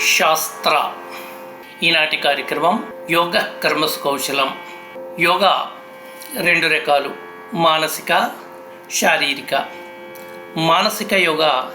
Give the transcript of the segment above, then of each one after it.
శాస్త్ర. ఈనాటి కార్యక్రమం యోగ కర్మస్ కౌశలం. యోగా రెండు రకాలు మానసిక శారీరక. మానసిక యోగ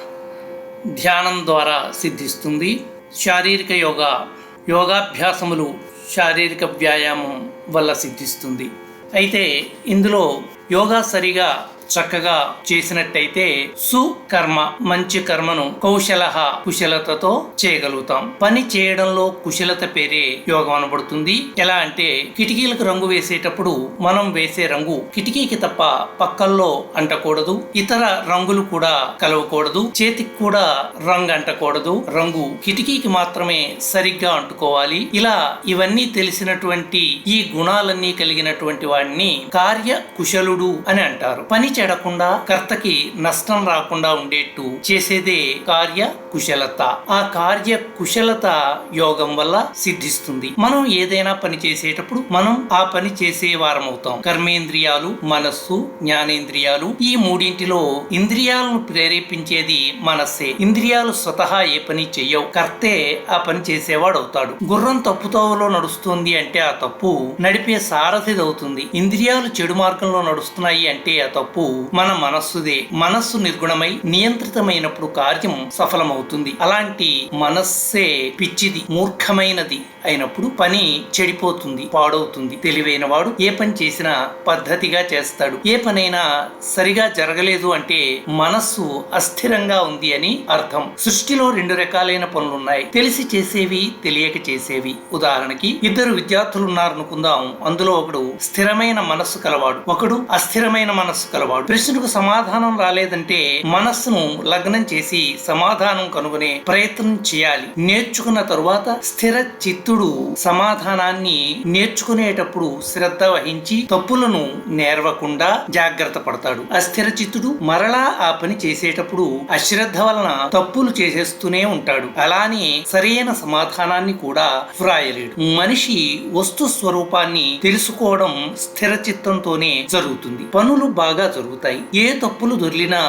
ధ్యానం ద్వారా సిద్ధిస్తుంది. శారీరక యోగ యోగాభ్యాసములు శారీరక వ్యాయామం వల్ల సిద్ధిస్తుంది. అయితే ఇందులో యోగా సరిగా చక్కగా చేసినట్టయితే సుకర్మ మంచి కర్మను కౌశల కుశలతతో చేయగలుగుతాం. పని చేయడంలో కుశలత పేరే యోగం అనబడుతుంది. ఎలా అంటే కిటికీలకు రంగు వేసేటప్పుడు మనం వేసే రంగు కిటికీకి తప్ప పక్కల్లో అంటకూడదు. ఇతర రంగులు కూడా కలవకూడదు. చేతికి కూడా రంగు అంటకూడదు. రంగు కిటికీకి మాత్రమే సరిగ్గా అంటుకోవాలి. ఇలా ఇవన్నీ తెలిసినటువంటి ఈ గుణాలన్నీ కలిగినటువంటి వాడిని కార్య కుశలుడు అని అంటారు. పని చెడకుండా కర్తకి నష్టం రాకుండా ఉండేట్టు చేసేదే కార్య కుశలత. ఆ కార్య కుశలత యోగం వల్ల సిద్ధిస్తుంది. మనం ఏదైనా పని చేసేటప్పుడు మనం ఆ పని చేసే వారం అవుతాం కర్మేంద్రియాలు మనస్సు జ్ఞానేంద్రియాలు ఈ మూడింటిలో ఇంద్రియాలను ప్రేరేపించేది మనస్సే. ఇంద్రియాలు స్వతహా ఏ పని చెయ్యవు. కర్తే ఆ పని చేసేవాడు అవుతాడు గుర్రం తప్పుతోవలో నడుస్తుంది అంటే ఆ తప్పు నడిపే సారథిది అవుతుంది ఇంద్రియాలు చెడు మార్గంలో నడుస్తున్నాయి అంటే ఆ తప్పు మన మనస్సుదే. మనస్సు నిర్గుణమై నియంత్రితమైనప్పుడు కార్యం సఫలమవుతుంది. అలాంటి మనస్సే పిచ్చిది మూర్ఖమైనది అయినప్పుడు పని చెడిపోతుంది పాడవుతుంది. తెలివైన వాడు ఏ పని చేసినా పద్ధతిగా చేస్తాడు. ఏ పనైనా సరిగా జరగలేదు అంటే మనస్సు అస్థిరంగా ఉంది అని అర్థం. సృష్టిలో రెండు రకాలైన పనులున్నాయి. తెలిసి చేసేవి తెలియక చేసేవి. ఉదాహరణకి ఇద్దరు విద్యార్థులు ఉన్నారనుకుందాం అందులో ఒకడు స్థిరమైన మనస్సు కలవాడు. ఒకడు అస్థిరమైన మనస్సు కలవాడు. ప్రశ్నకు సమాధానం రాలేదంటే మనస్సును లగ్నం చేసి సమాధానం కనుగొనే ప్రయత్నం చేయాలి. నేర్చుకున్న తరువాత స్థిర చిత్తుడు సమాధానాన్ని నేర్చుకునేటప్పుడు శ్రద్ధ వహించి తప్పులను నేర్వకుండా జాగ్రత్త పడతాడు. అస్థిర చిత్తుడు మరలా ఆ పని చేసేటప్పుడు అశ్రద్ధ వలన తప్పులు చేసేస్తూనే ఉంటాడు. అలానే సరైన సమాధానాన్ని కూడా వ్రాయలేడు. మనిషి వస్తు స్వరూపాన్ని తెలుసుకోవడం స్థిర చిత్తంతోనే జరుగుతుంది. పనులు బాగా జరుగుతాయి జరుగుతాయి. ఏ తప్పులు దొర్లినా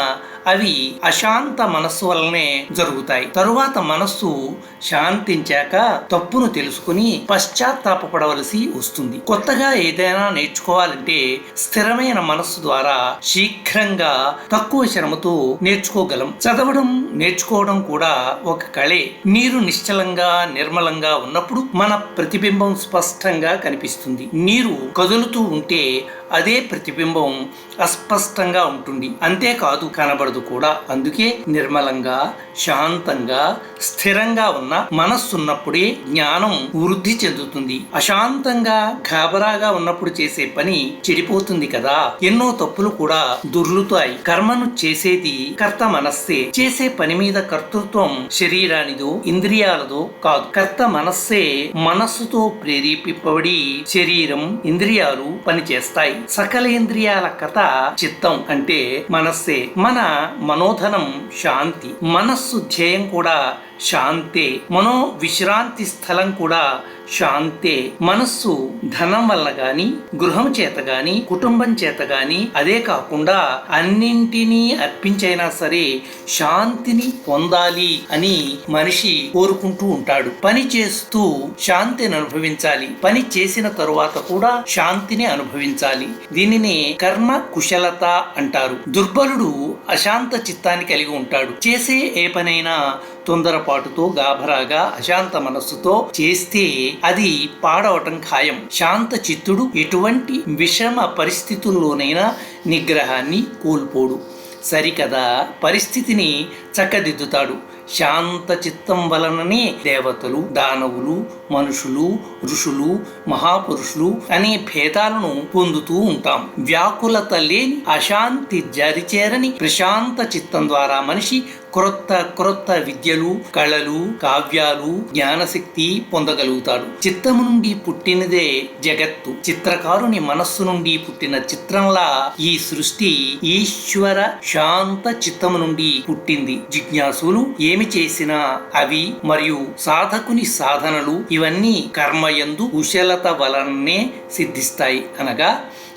అవి అశాంత మనస్సు వల్లనే జరుగుతాయి. తరువాత మనస్సు శాంతించాక తప్పును తెలుసుకుని పశ్చాత్తాపపడవలసి వస్తుంది. కొత్తగా ఏదైనా నేర్చుకోవాలంటే స్థిరమైన మనస్సు ద్వారా శీఘ్రంగా తక్కువ శ్రమతో నేర్చుకోగలం. చదవడం నేర్చుకోవడం కూడా ఒక కళే. నీరు నిశ్చలంగా నిర్మలంగా ఉన్నప్పుడు మన ప్రతిబింబం స్పష్టంగా కనిపిస్తుంది. నీరు కదులుతూ ఉంటే అదే ప్రతిబింబం అస్పష్టంగా ఉంటుంది. అంతేకాదు కనబడదు. కూడా. అందుకే నిర్మలంగా శాంతంగా స్థిరంగా ఉన్న మనస్సున్నప్పుడే జ్ఞానం వృద్ధి చెందుతుంది. అశాంతంగా గాబరాగా ఉన్నప్పుడు చేసే పని చెడిపోతుంది కదా. ఎన్నో తప్పులు కూడా దుర్లుతాయి. కర్మను చేసేది కర్త మనస్సే. చేసే పని మీద కర్తృత్వం శరీరానిదో ఇంద్రియాలదో కాదు. కర్త మనస్సే మనస్సుతో ప్రేరేపింపబడి శరీరం ఇంద్రియాలు పనిచేస్తాయి. సకలేంద్రియాల కథ చిత్తం అంటే మనస్సే. మన మనోధనం శాంతి మనస్సు ధ్యేయం కూడా శాంతే. మనో విశ్రాంతి స్థలం కూడా శాంతే. మనస్సు ధనం వల్ల గాని గృహం చేత గాని కుటుంబం చేత గాని అదే కాకుండా అన్నింటినీ అర్పించైనా సరే శాంతిని పొందాలి అని మనిషి కోరుకుంటూ ఉంటాడు. పని చేస్తూ శాంతిని అనుభవించాలి. పని చేసిన తరువాత కూడా శాంతిని అనుభవించాలి. దీనిని కర్మ కుశలత అంటారు. దుర్బలుడు అశాంత చిత్తాన్ని కలిగి ఉంటాడు. చేసే ఏ పనైనా తొందరపాటుతో గాభరాగా అశాంత మనస్సుతో చేస్తే అది పాడవటం ఖాయం. శాంత చిత్తుడు ఎటువంటి విషమ పరిస్థితుల్లోనైనా నిగ్రహాన్ని కోల్పోడు. సరికదా పరిస్థితిని చక్కదిద్దుతాడు. శాంత చిత్తం వలననే దేవతలు దానవులు మనుషులు ఋషులు మహాపురుషులు అనే భేదాలను పొందుతూ ఉంటాం. వ్యాకులత లేని అశాంతి జరిచేరని ప్రశాంత చిత్తం ద్వారా మనిషి క్రొత్త క్రొత్త విద్యలు కళలు కావ్యాలు జ్ఞానశక్తి పొందగలుగుతాడు. చిత్తము నుండి పుట్టినదే జగత్తు. చిత్రకారుని మనస్సు నుండి పుట్టిన చిత్రంలా ఈ సృష్టి ఈశ్వర శాంత చిత్తము నుండి పుట్టింది. జిజ్ఞాసులు ఏమి చేసినా అవి మరియు సాధకుని సాధనలు ఇవన్నీ కర్మయందు కుశలత వలననే సిద్ధిస్తాయి అనగా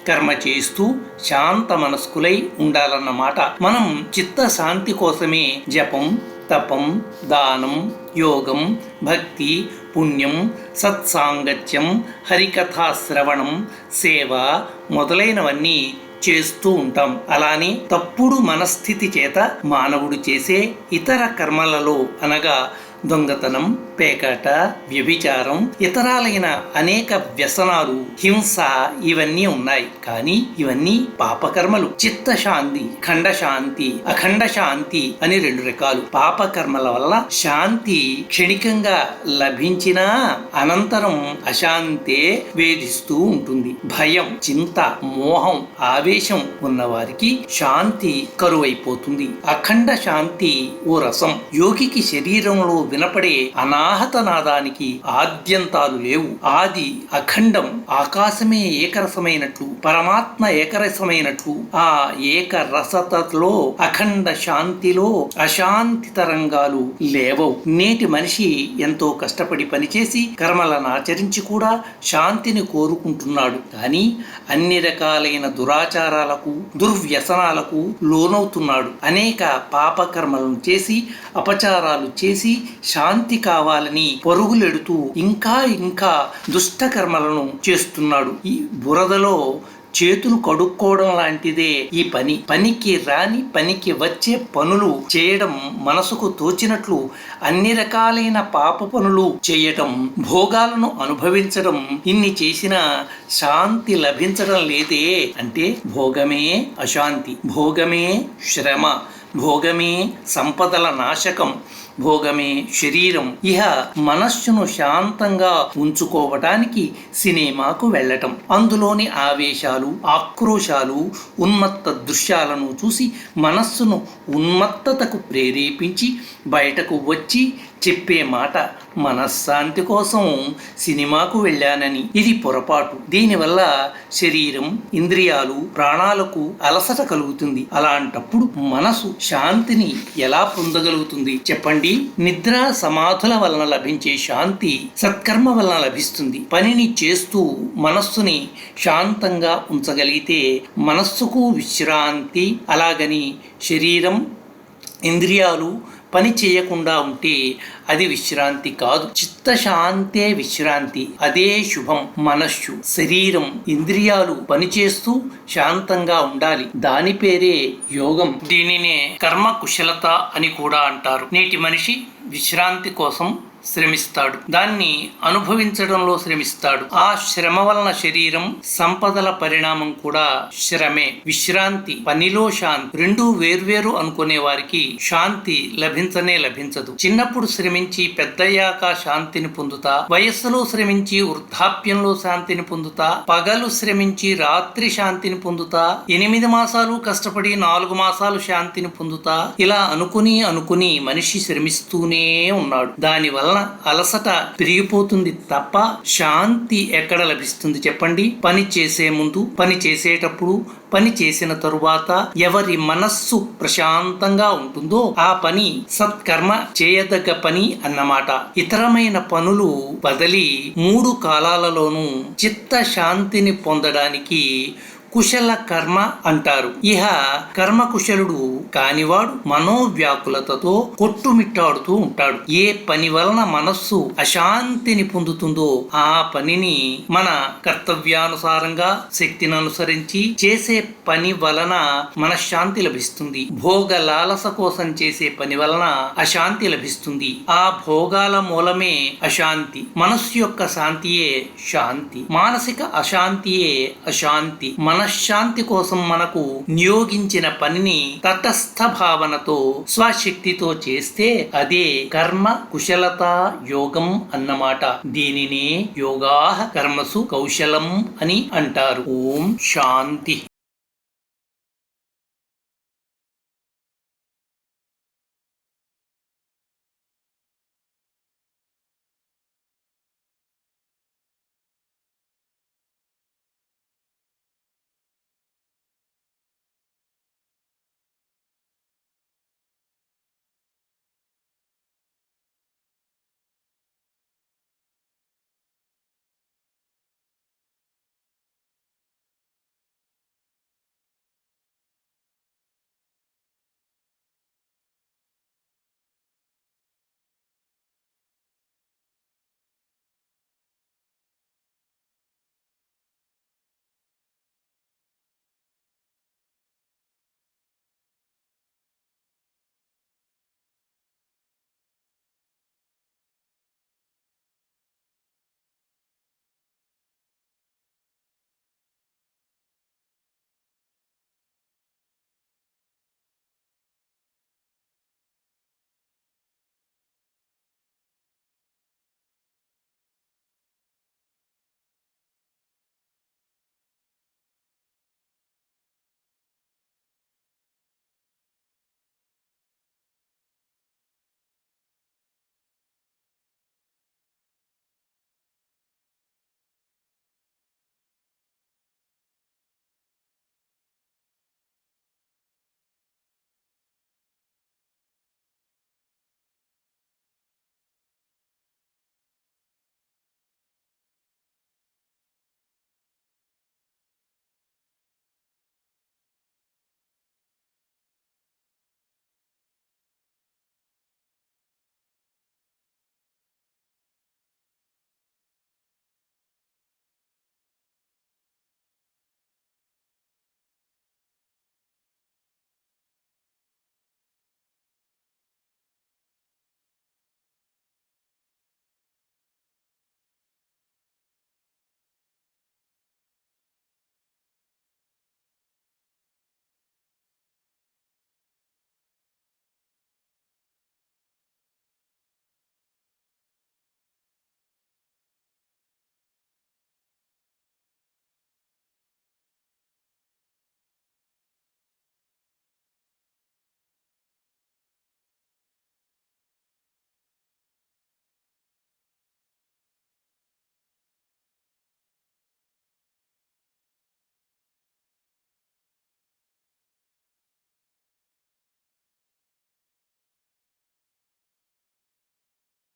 కర్మ చేస్తూ శాంత మనస్కులై ఉండాలన్నమాట మనం చిత్త శాంతి కోసమే జపం తపం దానం యోగం భక్తి పుణ్యం సత్సాంగత్యం హరికథాశ్రవణం సేవ మొదలైనవన్నీ చేస్తూ ఉంటాం. అలానే తప్పుడు మనస్థితి చేత మానవుడు చేసే ఇతర కర్మలలో అనగా దొంగతనం పేకాట వ్యభిచారం ఇతరాలైన అనేక వ్యసనాలు హింస ఇవన్నీ ఉన్నాయి. కానీ ఇవన్నీ పాపకర్మలు. చిత్తశాంతి ఖండశాంతి అఖండ శాంతి అని రెండు రకాలు. పాపకర్మల వల్ల శాంతి క్షణికంగా లభించినా అనంతరం అశాంతే వేధిస్తూ ఉంటుంది. భయం చింత మోహం ఆవేశం ఉన్నవారికి శాంతి కరువైపోతుంది. అఖండ శాంతి ఓ రసం. యోగికి శరీరంలో వినపడే అనాహత నాదానికి ఆద్యంతాలు లేవు. ఆది అఖండం ఆకాశమే ఏకరసమైనట్లు పరమాత్మ ఏకరసమైనట్లు ఆ ఏకరసతలో అఖండ శాంతిలో అశాంతి తరంగాలు లేవవు. నేటి మనిషి ఎంతో కష్టపడి పనిచేసి కర్మలను ఆచరించి కూడా శాంతిని కోరుకుంటున్నాడు. కానీ అన్ని రకాలైన దురాచారాలకు దుర్వ్యసనాలకు లోనవుతున్నాడు. అనేక పాపకర్మలను చేసి అపచారాలు చేసి శాంతి కావాలని పరుగులెడుతూ ఇంకా ఇంకా దుష్టకర్మలను చేస్తున్నాడు. ఈ బురదలో చేతులు కడుక్కోవడం లాంటిదే ఈ పని. పనికి రాని పనికి వచ్చే పనులు చేయడం మనసుకు తోచినట్లు అన్ని రకాలైన పాప పనులు చేయటం భోగాలను అనుభవించడం ఇన్ని చేసిన శాంతి లభించడం లేదే అంటే భోగమే అశాంతి భోగమే శ్రమ భోగమే సంపదల నాశకం భోగమే శరీరం. ఇహ మనస్సును శాంతంగా ఉంచుకోవటానికి సినిమాకు వెళ్ళటం. అందులోని ఆవేశాలు ఆక్రోశాలు ఉన్మత్త దృశ్యాలను చూసి మనస్సును ఉన్మత్తతకు ప్రేరేపించి బయటకు వచ్చి చెప్పే మాట మనశ్శాంతి కోసం సినిమాకు వెళ్ళానని. ఇది పొరపాటు. దీనివల్ల శరీరం ఇంద్రియాలు ప్రాణాలకు అలసట కలుగుతుంది. అలాంటప్పుడు మనసు శాంతిని ఎలా పొందగలుగుతుంది? చెప్పండి. నిద్ర సమాధుల వలన లభించే శాంతి సత్కర్మ వలన లభిస్తుంది. పనిని చేస్తూ మనస్సుని శాంతంగా ఉంచగలిగితే మనస్సుకు విశ్రాంతి అలాగని శరీరం ఇంద్రియాలు పని చేయకుండా ఉంటే అది విశ్రాంతి కాదు. చిత్తశాంతే విశ్రాంతి అదే శుభం మనస్సు శరీరం ఇంద్రియాలు పనిచేస్తూ శాంతంగా ఉండాలి. దాని పేరే యోగం. దీనినే కర్మ కుశలత అని కూడా అంటారు. నేటి మనిషి విశ్రాంతి కోసం శ్రమిస్తాడు. దాన్ని అనుభవించడంలో శ్రమిస్తాడు. ఆ శ్రమ వలన శరీరం సంపదల పరిణామం కూడా శ్రమే. విశ్రాంతి పనిలో శాంతి రెండు వేర్వేరు అనుకునే వారికి శాంతి లభించనే లభించదు. చిన్నప్పుడు శ్రమించి పెద్దయ్యాక శాంతిని పొందుతా వయస్సులో శ్రమించి వృద్ధాప్యంలో శాంతిని పొందుతా పగలు శ్రమించి రాత్రి శాంతిని పొందుతా ఎనిమిది మాసాలు కష్టపడి నాలుగు మాసాలు శాంతిని పొందుతా ఇలా అనుకుని అనుకుని మనిషి శ్రమిస్తూనే ఉన్నాడు. దానివల్ల వలన అలసట పెరిగిపోతుంది తప్ప శాంతి ఎక్కడ లభిస్తుంది చెప్పండి? పని చేసే ముందు పని చేసేటప్పుడు పని చేసిన తరువాత ఎవరి మనస్సు ప్రశాంతంగా ఉంటుందో ఆ పని సత్కర్మ చేయదగ్గ పని అన్నమాట. ఇతరమైన పనులు బదిలి మూడు కాలాలలోనూ చిత్త శాంతిని పొందడానికి కుశల కర్మ అంటారు. ఇహ కర్మ కుశలుడు కానివాడు మనోవ్యాకులతతో కొట్టుమిట్టాడుతూ ఉంటాడు. ఏ పని వలన మనస్సు అశాంతిని పొందుతుందో ఆ పనిని మన కర్తవ్యానుసారంగా శక్తిని అనుసరించి చేసే పని వలన మనశ్శాంతి లభిస్తుంది. భోగ లాలస కోసం చేసే పని వలన అశాంతి లభిస్తుంది. ఆ భోగాల మూలమే అశాంతి. మనస్సు యొక్క శాంతియే శాంతి. మానసిక అశాంతియే అశాంతి. మనశ్శాంతి కోసం మనకు నియోగించిన పనిని తటస్థ భావనతో స్వశక్తితో చేస్తే అదే కర్మ కుశలత యోగం అన్నమాట. దీనినే యోగా కర్మసు కౌశలం అని అంటారు. ఓం శాంతి.